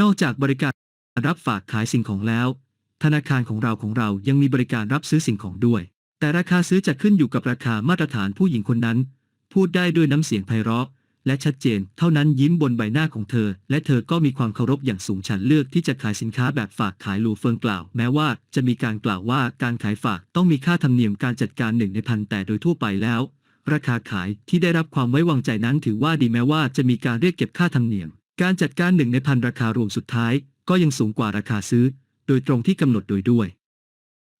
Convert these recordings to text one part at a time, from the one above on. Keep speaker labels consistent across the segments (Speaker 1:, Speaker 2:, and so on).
Speaker 1: นอกจากบริการรับฝากขายสิ่งของแล้ว ธนาคารของเราของเรายังมีบริการรับซื้อสิ่งของด้วย แต่ราคาซื้อจะขึ้นอยู่กับราคามาตรฐานผู้หญิงคนนั้น พูดได้ด้วยน้ำเสียงไพเราะ และชัดเจน เท่านั้นยิ้มบนใบหน้าของเธอ และเธอก็มีความเคารพอย่างสูงฉันเลือกที่จะขายสินค้าแบบฝากขายลูเฟิงกล่าว แม้ว่าจะมีการกล่าวว่าการขายฝากต้องมีค่าธรรมเนียมการจัดการหนึ่งในพันแต่โดยทั่วไปแล้ว ราคาขายที่ได้รับความไว้วางใจนั้นถือว่าดีแม้ว่าจะมีการเรียกเก็บค่าธรรมเนียม การจัดการหนึ่งในพันราคารวมสุดท้าย ก็ยังสูงกว่าราคาซื้อ โดยตรงที่กำหนดโดยด้วย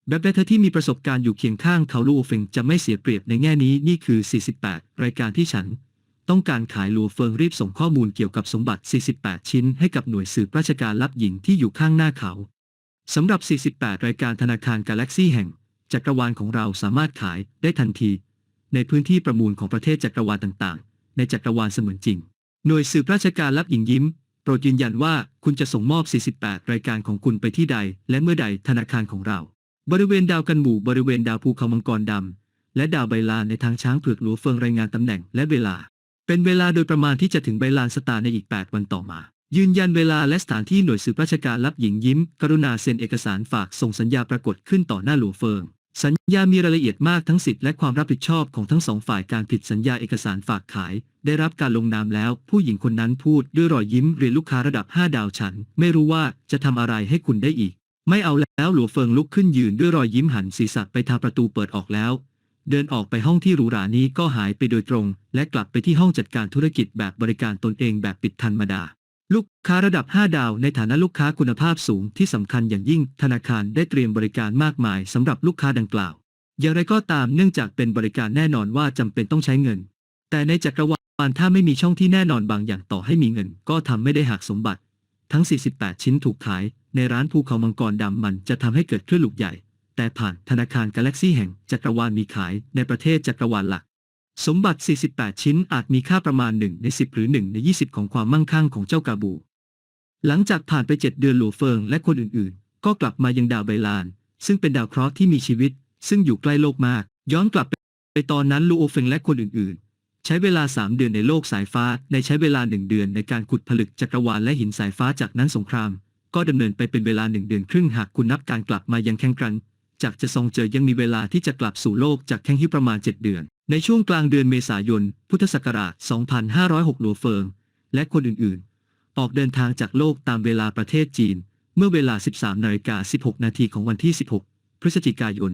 Speaker 1: แบบใดเธอที่มีประสบการณ์อยู่เคียงข้างเขาลูเฟิงจะไม่เสียเปรียบในแง่นี้นี่คือ 48 รายการที่ฉัน ต้องการขายลูเฟิงรีบส่งข้อมูลเกี่ยวกับสมบัติ 48 ชิ้นให้กับหน่วยสืบราชการลับหญิงที่อยู่ข้างหน้าเขาสำหรับ 48 รายการธนาคารกาแล็กซี่แห่ง จักรวาลของเราสามารถขายได้ทันที ในพื้นที่ประมูลของประเทศจักรวาลต่างๆ ในจักรวาลเสมือนจริง หน่วยสืบราชการลับหญิงยิ้ม โปรดยืนยันว่าคุณจะส่งมอบ 48 รายการของคุณไปที่ใด และเมื่อใดธนาคารของเรา บริเวณดาวกันหมู่บริเวณดาวภูเขามังกรดำ และดาวใบลานในทางช้างเผือกหลัวเฟิงรายงานตำแหน่งและเวลา เป็นเวลาโดยประมาณที่จะถึงใบลานสตาร์ในอีก 8 วันต่อมา ยืนยันเวลาและสถานที่หน่วยสืบราชการรับหญิงยิ้ม กรุณาเซ็นเอกสารฝากส่งสัญญาปรากฏขึ้นต่อหน้าหลัวเฟิง สัญญามีรายละเอียดมากทั้งสิทธิและความรับผิดชอบของทั้งสองฝ่ายการผิดสัญญาเอกสารฝากขาย ได้รับการลงนามแล้ว ผู้หญิงคนนั้นพูดด้วยรอยยิ้มเรียนลูกค้าระดับ 5 ดาวฉัน ไม่รู้ว่าจะทำอะไรให้คุณได้อีก ไม่เอาแล้วหลัวเฟิงลุกขึ้นยืนด้วยรอยยิ้มหันศีรษะไปทางประตูเปิดออกแล้ว เดินออกไปห้องที่หรูหรานี้ก็หายไปโดยตรง และกลับไปที่ห้องจัดการธุรกิจแบบบริการตนเองแบบปิดธรรมดา ลูกค้าระดับ 5 ดาวในฐานะลูกค้าคุณภาพสูงที่สำคัญอย่างยิ่งธนาคารได้เตรียมบริการมากมายสำหรับลูกค้าดังกล่าว อย่างไรก็ตามเนื่องจากเป็นบริการแน่นอนว่าจำเป็นต้องใช้เงิน แต่ในจักรวาลถ้าไม่มีช่องที่แน่นอนบางอย่างต่อให้มีเงิน ก็ทำไม่ได้หากสมบัติ ทั้ง 48 ชิ้นถูกขาย ในร้านภูเขามังกรดำมันจะทำให้เกิดคลื่นลูกใหญ่ แต่ผ่านธนาคารกาแล็กซี่แห่งจักรวาลมีขายในประเทศจักรวาลหลัก สมบัติ 48 ชิ้นอาจมีค่าประมาณ 1 ใน 10 หรือ 1 ใน 20 ของความมั่งคั่งของเจ้ากาบู หลังจากผ่านไป 7 เดือนหลัวเฟิงและคนอื่นๆ ก็กลับมายังดาวไบลาน ซึ่งเป็นดาวเคราะห์ที่มีชีวิต ซึ่งอยู่ใกล้โลกมาก ย้อนกลับไปตอนนั้นลูโอเฟงและคนอื่นๆ ใช้เวลา 3 เดือนในโลกสายฟ้าในใช้เวลา 1 เดือนในการขุดผลึกจักรวาลและหินสายฟ้าจากนั้นสงคราม ก็ดำเนินไปเป็นเวลาหนึ่งเดือนครึ่งหากคุณนับการกลับมายังแข่งกัน จากจะทรงเจอยังมีเวลาที่จะกลับสู่โลกจากแข่งฮิประมาณ 7 เดือน ในช่วงกลางเดือนเมษายน พุทธศักราช 2506 หลัวเฟิง และคนอื่นๆ ออกเดินทางจากโลกตามเวลาประเทศจีน เมื่อเวลา 13นาฬิกา16 นาทีของวันที่ 16 พฤศจิกายน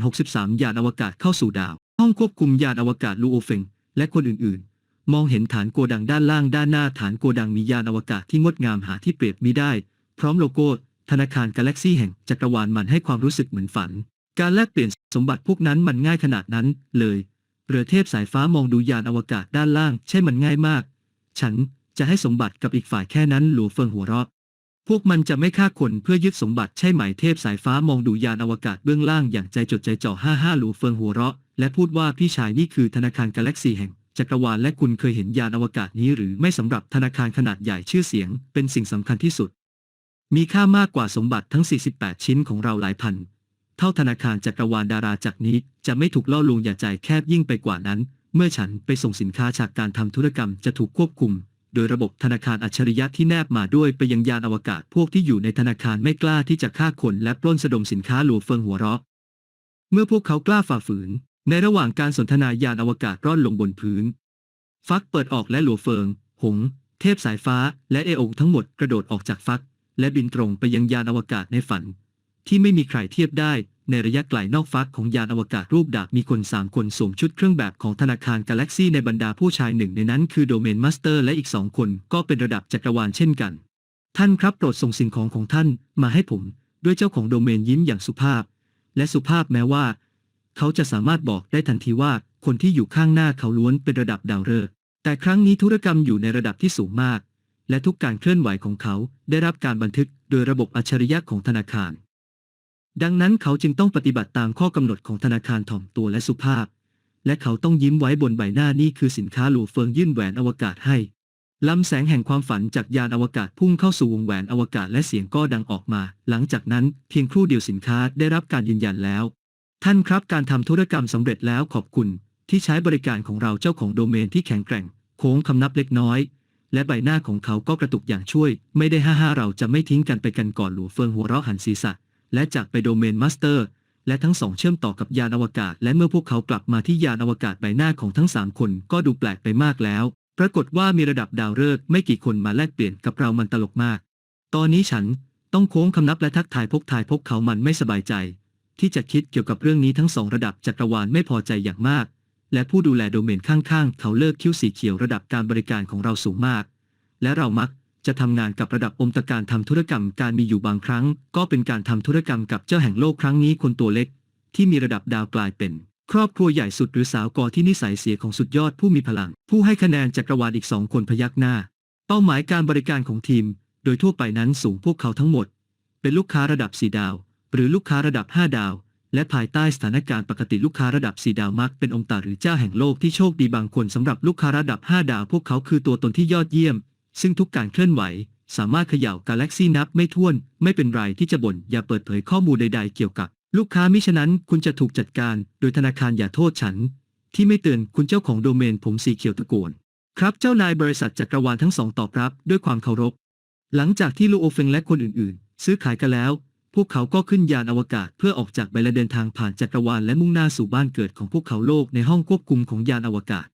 Speaker 1: 2063 ยานอวกาศเข้าสู่ดาว ห้องควบคุมยานอวกาศลูโอเฟง และคนอื่นๆ มองเห็นฐานโกดังด้านล่างด้านหน้าฐานโกดังมียานอวกาศที่งดงามหาที่เปรียบมิได้ พร้อมโลโก้ ธนาคารกาแล็กซี่แห่งจักรวาลมันให้ความรู้สึกเหมือนฝัน การแลกเปลี่ยนสมบัติพวกนั้นมันง่ายขนาดนั้นเลย เรือเทพสายฟ้ามองดูยานอวกาศด้านล่าง ใช่มันง่ายมาก ฉันจะให้สมบัติกับอีกฝ่ายแค่นั้นหลัวเฟิงหัวเราะ พวกมันจะไม่ฆ่าคนเพื่อยึดสมบัติใช่ไหมเทพสายฟ้ามองดูยานอวกาศเบื้องล่างอย่างใจจดใจจ่อห้าห้าหลัวเฟิงหัวเราะ และพูดว่าพี่ชายนี่คือธนาคารกาแล็กซีแห่งจักรวาลและคุณเคยเห็นยานอวกาศนี้หรือไม่สำหรับธนาคารขนาดใหญ่ชื่อเสียง เป็นสิ่งสำคัญที่สุด มีค่ามากกว่าสมบัติทั้ง 48 ชิ้นของเราหลายพัน เท่าธนาคารจักรวาลดาราจากนี้ จะไม่ถูกล่อลวงอย่าใจแคบยิ่งไปกว่านั้น เมื่อฉันไปส่งสินค้าจากการทำธุรกรรมจะถูกควบคุม โดยระบบธนาคารอัจฉริยะที่แนบมาด้วยไปยังยานอวกาศพวกที่อยู่ในธนาคารไม่กล้าที่จะฆ่าคนและปล้นสะดมสินค้าหลัวเฟิงหัวเราะ เมื่อพวกเขากล้าฝ่าฝืน ในระหว่างการสนทนายานอวกาศร่อนลงบนพื้น ฟักเปิดออกและหลัวเฟิง หง เทพสายฟ้า และเอโองทั้งหมดกระโดดออกจากฟักและบินตรงไปยังยานอวกาศในฝัน ที่ไม่มีใครเทียบได้ในระยะไกลนอกฟักของยานอวกาศรูปดาบมีคนสามคนสวมชุดเครื่องแบบของธนาคารกาแล็กซี่ในบรรดาผู้ชายหนึ่งในนั้นคือโดเมนมาสเตอร์และอีกสองคนก็เป็นระดับจักรวาลเช่นกัน ท่านครับโปรดส่งสิ่งของของท่านมาให้ผม ด้วยเจ้าของโดเมนยิ้มอย่างสุภาพ และสุภาพแม้ว่า เขาจะสามารถบอกได้ทันทีว่าคนที่อยู่ข้างหน้าเขาล้วนเป็นระดับดาวฤกษ์แต่ครั้งนี้ธุรกรรมอยู่ในระดับที่สูงมาก และทุกการเคลื่อนไหวของเขาได้รับการบันทึกโดยระบบอัจฉริยะของธนาคาร ดังนั้นเขาจึงต้องปฏิบัติตามข้อกำหนดของธนาคารถ่อมตัวและสุภาพ และเขาต้องยิ้มไว้บนใบหน้านี่คือสินค้าหลูเฟิงยื่นแหวนอวกาศให้ลำแสงแห่งความฝันจากยานอวกาศพุ่งเข้าสู่วงแหวนอวกาศและเสียงก็ดังออกมา หลังจากนั้นเพียงครู่เดียวสินค้าได้รับการยืนยันแล้ว ท่านครับการทำธุรกรรมสำเร็จแล้วขอบคุณ ที่ใช้บริการของเราเจ้าของโดเมนที่แข็งแกร่ง โค้งคำนับเล็กน้อย และใบหน้าของเขาก็กระตุกอย่างช่วย ไม่ได้ฮ่าฮ่าเราจะไม่ทิ้งกันไปกันก่อนหลัวเฟิงหัวเราะหันศีรษะ และจากไปโดเมนมาสเตอร์ และทั้งสองเชื่อมต่อกับยานอวกาศ และเมื่อพวกเขากลับมาที่ยานอวกาศใบหน้าของทั้งสามคนก็ดูแปลกไปมากแล้ว ปรากฏว่ามีระดับดาวฤกษ์ไม่กี่คนมาแลกเปลี่ยนกับเรามันตลกมาก ตอนนี้ฉันต้องโค้งคำนับและทักทายพกทายพกเขามันไม่สบายใจ ที่จะคิดเกี่ยวกับเรื่องนี้ทั้งสองระดับจักรวาลไม่พอใจอย่างมาก และผู้ดูแลโดเมนข้างๆ เขาเลิกคิ้วสีเขียวระดับการบริการของเราสูงมาก และเรามัก จะทำงานกับระดับอมตะการทำธุรกรรมการมีอยู่บางครั้ง ก็เป็นการทำธุรกรรมกับเจ้าแห่งโลกครั้งนี้คนตัวเล็ก ที่มีระดับดาวกลายเป็น ครอบครัวใหญ่สุดหรือสาวกอที่นิสัยเสียของสุดยอดผู้มีพลัง ผู้ให้คะแนนจักรวาลอีกสองคนพยักหน้า เป้าหมายการบริการของทีม โดยทั่วไปนั้นสูงพวกเขาทั้งหมด เป็นลูกค้าระดับ4ดาว หรือลูกค้าระดับ5ดาวและภายใต้สถานการณ์ปกติลูกค้าระดับ 4 ดาวมักเป็นองค์ตาหรือเจ้าแห่งโลกที่โชคดีบางคนสำหรับลูกค้าระดับ 5 ดาวพวกเขาคือตัวตนที่ยอดเยี่ยม ซึ่งทุกการเคลื่อนไหว สามารถเขย่ากาแล็กซี่นับไม่ถ้วน ไม่เป็นไรที่จะบ่นอย่าเปิดเผยข้อมูลใด ๆ เกี่ยวกับ ลูกค้ามิฉะนั้นคุณจะถูกจัดการ โดยธนาคารอย่าโทษฉัน ที่ไม่เตือนคุณเจ้าของโดเมนผมสีเขียวตะโกนครับเจ้านายบริษัทจักรวาลทั้งสองตอบรับด้วยความเคารพ หลังจากที่ลูโอเฟงและคนอื่นๆ ซื้อขายกันแล้ว พวกเขาก็ขึ้นยานอวกาศเพื่อออกจากไปและเดินทางผ่านจักรวาลและมุ่งหน้าสู่บ้านเกิดของพวกเขาโลกในห้องควบคุมของยานอวกาศ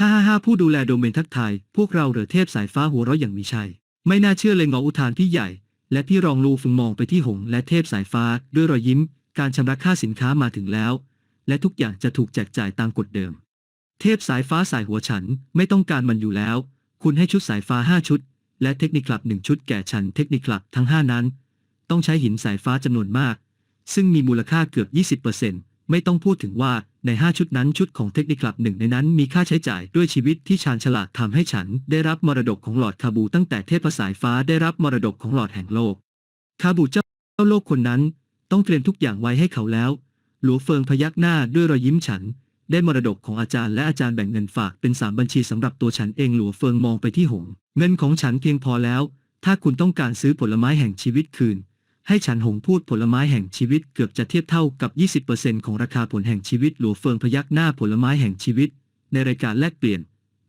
Speaker 1: ฮ่าฮ่าฮ่าผู้ดูแลโดเมนทักทาย พวกเราเหรือเทพสายฟ้าหัวเราะอย่างมีชัย ไม่น่าเชื่อเลยงออุทานพี่ใหญ่ และพี่รองลูฟึงมองไปที่หงและเทพสายฟ้า ด้วยรอยยิ้ม การชำระค่าสินค้ามาถึงแล้ว และทุกอย่างจะถูกแจกจ่ายตามกฎเดิม เทพสายฟ้าสายหัวฉันไม่ต้องการมันอยู่แล้ว คุณให้ชุดสายฟ้าห้าชุด และเทคนิคลับหนึ่งชุดแก่ฉันเทคนิคคลับทั้งห้านั้น ต้องใช้หินสายฟ้าจำนวนมาก ซึ่งมีมูลค่าเกือบ 20% ไม่ต้องพูดถึงว่าใน 5 ชุดนั้นชุดของเทคนิคลับหนึ่งในนั้นมีค่าใช้จ่ายด้วยชีวิตที่ชาญฉลาดทำให้ฉัน ได้รับมรดกของหลอดคาบูตั้งแต่เทพสายฟ้าได้รับมรดกของหลอดแห่งโลก คาบูเจ้าโลกคนนั้น ต้องเตรียมทุกอย่างไว้ให้เขาแล้ว หลัวเฟิงพยักหน้าด้วยรอยยิ้มฉัน ได้มรดกของอาจารย์และอาจารย์แบ่งเงินฝากเป็นสามบัญชีสำหรับตัวฉันเองหลัวเฟิงมองไปที่หง เงินของฉันเพียงพอแล้ว ถ้าคุณต้องการซื้อผลไม้แห่งชีวิตคืน ให้ฉันหงพูดผลไม้แห่งชีวิตเกือบจะเทียบเท่ากับ 20%ของราคาผลแห่งชีวิตหลัวเฟิงพยักหน้าผลไม้แห่งชีวิต ในรายการแลกเปลี่ยน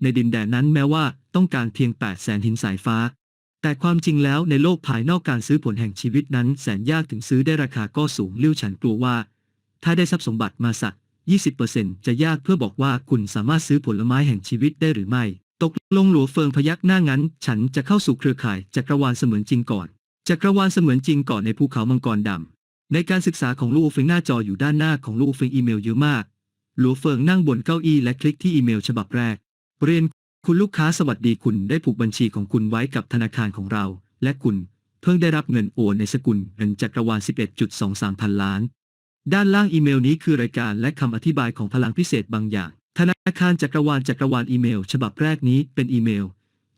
Speaker 1: ในดินแดนนั้นแม้ว่าต้องการเพียง8แสนหินสายฟ้า แต่ความจริงแล้วในโลกภายนอกการซื้อผลแห่งชีวิตนั้นแสนยากถึงซื้อได้ราคาก็สูงเลิ้ยวฉันกลัวว่า ถ้าได้ทรัพย์สมบัติมาสัก 20%จะยากเพื่อบอกว่าคุณสามารถซื้อผลไม้แห่งชีวิตได้หรือไม่ ตกลงหลัวเฟิงพยักหน้างั้น ฉันจะเข้าสู่เครือข่ายจักรวาลเสมือนจริงก่อน จักรวาลเสมือนจริงก่อนในภูเขามังกรดำ ในการศึกษาของลูกเฟิงหน้าจออยู่ด้านหน้าของลูกเฟิงอีเมลเยอะมาก หลัวเฟิงนั่งบนเก้าอี้และคลิกที่อีเมลฉบับแรก เรียนคุณลูกค้าสวัสดีคุณได้ผูกบัญชีของคุณไว้กับธนาคารของเรา และคุณเพิ่งได้รับเงินโอนในสกุลเงินจักรวาล 11.23 พันล้าน ด้านล่างอีเมลนี้คือรายการและคำอธิบายของพลังพิเศษบางอย่าง ธนาคารจักรวาลจักรวาลอีเมล ฉบับแรกนี้เป็นอีเมล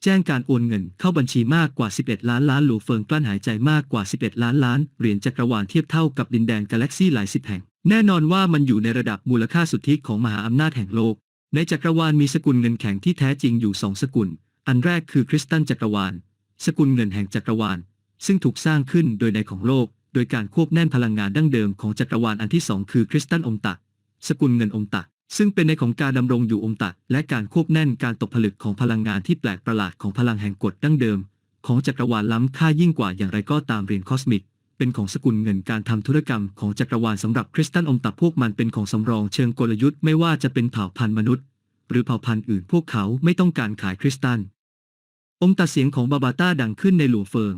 Speaker 1: แจ้งการโอนเงินเข้าบัญชีมากกว่า 11 ล้านล้านหลูเฟิงกลั้นหายใจมากกว่า 11 ล้านล้านเหรียญจักรวาลเทียบเท่ากับดินแดนกาแล็กซี่หลายสิบแห่ง แน่นอนว่ามันอยู่ในระดับมูลค่าสุทธิของมหาอำนาจแห่งโลก ในจักรวาลมีสกุลเงินแข็งที่แท้จริงอยู่สองสกุล อันแรกคือคริสตัลจักรวาล สกุลเงินแห่งจักรวาล ซึ่งถูกสร้างขึ้นโดยในของโลก โดยการควบแน่นพลังงานดั้งเดิมของจักรวาลอันที่สองคือคริสตัลอมตะ สกุลเงินอมตะ ซึ่งเป็นในของการดำรงอยู่อมตะ และการควบแน่นการตกผลึกของพลังงานที่แปลกประหลาดของพลังแห่งกฎดั้งเดิม ของจักรวาลล้ำค่ายิ่งกว่าอย่างไรก็ตามเรียนคอสมิกเป็นของสกุลเงินการทำธุรกรรมของจักรวาลสำหรับคริสตัลอมตะพวกมันเป็นของสำรองเชิงกลยุทธ์ไม่ว่าจะเป็นเผ่าพันธุ์มนุษย์ หรือเผ่าพันธุ์อื่นพวกเขาไม่ต้องการขายคริสตัลองตัดเสียงของบาบาต้าดังขึ้นในหลวงเฟิง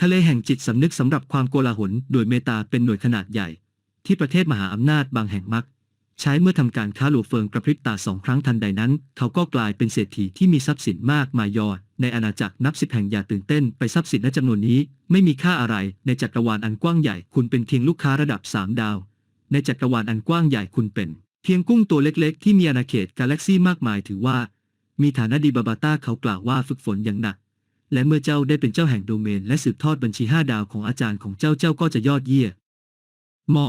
Speaker 1: ทะเลแห่งจิตสำนึกสำหรับความโกลาหลโดยเมตาเป็นหน่วยขนาดใหญ่ ที่ประเทศมหาอำนาจบางแห่งมัก ใช้เมื่อทำการค้าหลวงเฟิงกระพริบตาสองครั้งทันใดนั้น เขาก็กลายเป็นเศรษฐีที่มีทรัพย์สินมากมายยอด ในอาณาจักรนับสิบแห่งอย่าตื่นเต้นไปทรัพย์สินและจำนวนนี้ ไม่มีค่าอะไรในจักรวาลอันกว้างใหญ่คุณเป็นเพียงลูกค้าระดับสามดาว ในจักรวาลอันกว้างใหญ่คุณเป็น เพียงกุ้งตัวเล็กๆ ที่มีอาณาเขตกาแล็กซี่มากมายถือว่า มีฐานะดีบาบาต้าเขากล่าวว่าฝึกฝนอย่างหนักและเมื่อเจ้าได้เป็นเจ้าแห่งโดเมน และสืบทอดบัญชีห้าดาวของอาจารย์ของเจ้าเจ้าก็จะยอดเยี่ยมอ